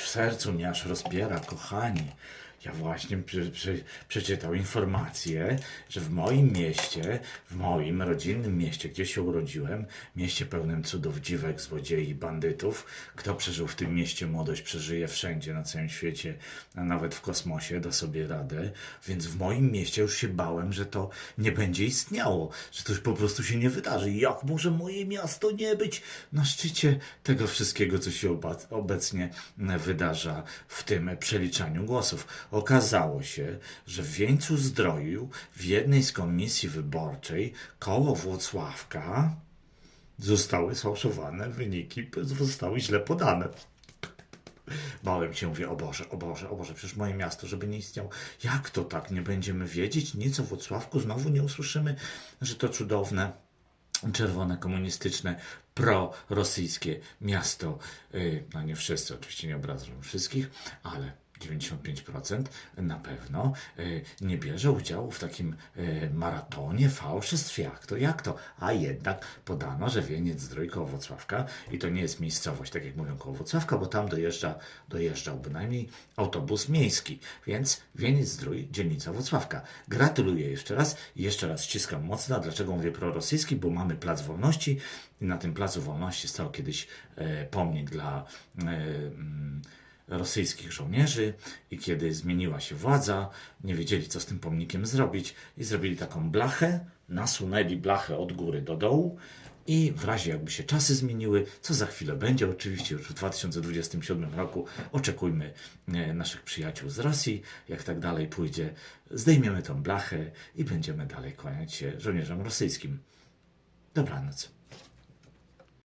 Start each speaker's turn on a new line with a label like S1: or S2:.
S1: w sercu mnie aż rozpiera, kochani. Ja właśnie przy, przy, przeczytał informację, że w moim mieście, w moim rodzinnym mieście, gdzie się urodziłem, mieście pełnym cudów, dziwek, złodziei, bandytów, kto przeżył w tym mieście młodość, przeżyje wszędzie na całym świecie, a nawet w kosmosie, da sobie radę. Więc w moim mieście już się bałem, że to nie będzie istniało, że to już po prostu się nie wydarzy. Jak może moje miasto nie być na szczycie tego wszystkiego, co się obecnie wydarza w tym przeliczaniu głosów? Okazało się, że w Wieńcu Zdroju w jednej z komisji wyborczej koło Włocławka zostały sfałszowane wyniki, zostały źle podane. Bałem się, mówię, o Boże, o Boże, o Boże, przecież moje miasto, żeby nie istniało. Jak to tak? Nie będziemy wiedzieć nic o Włocławku? Znowu nie usłyszymy, że to cudowne, czerwone, komunistyczne, prorosyjskie miasto. Yy, No nie wszyscy, oczywiście nie obrażam wszystkich, ale 95% na pewno yy, nie bierze udziału w takim yy, maratonie fałszerstw. Jak to, jak to? A jednak podano, że Wieniec Zdrój koło i to nie jest miejscowość, tak jak mówią koło Włocławka, bo tam dojeżdża, dojeżdżał bynajmniej autobus miejski. Więc Wieniec Zdrój, dzielnica Włocławka. Gratuluję jeszcze raz i jeszcze raz ściskam mocno. Dlaczego mówię prorosyjski? Bo mamy Plac Wolności i na tym Placu Wolności stał kiedyś e, pomnik dla e, mm, rosyjskich żołnierzy i kiedy zmieniła się władza, nie wiedzieli co z tym pomnikiem zrobić i zrobili taką blachę, nasunęli blachę od góry do dołu i w razie jakby się czasy zmieniły, co za chwilę będzie, oczywiście już w 2027 roku oczekujmy e, naszych przyjaciół z Rosji, jak tak dalej pójdzie, zdejmiemy tą blachę i będziemy dalej kłaniać się żołnierzom rosyjskim. Dobranoc.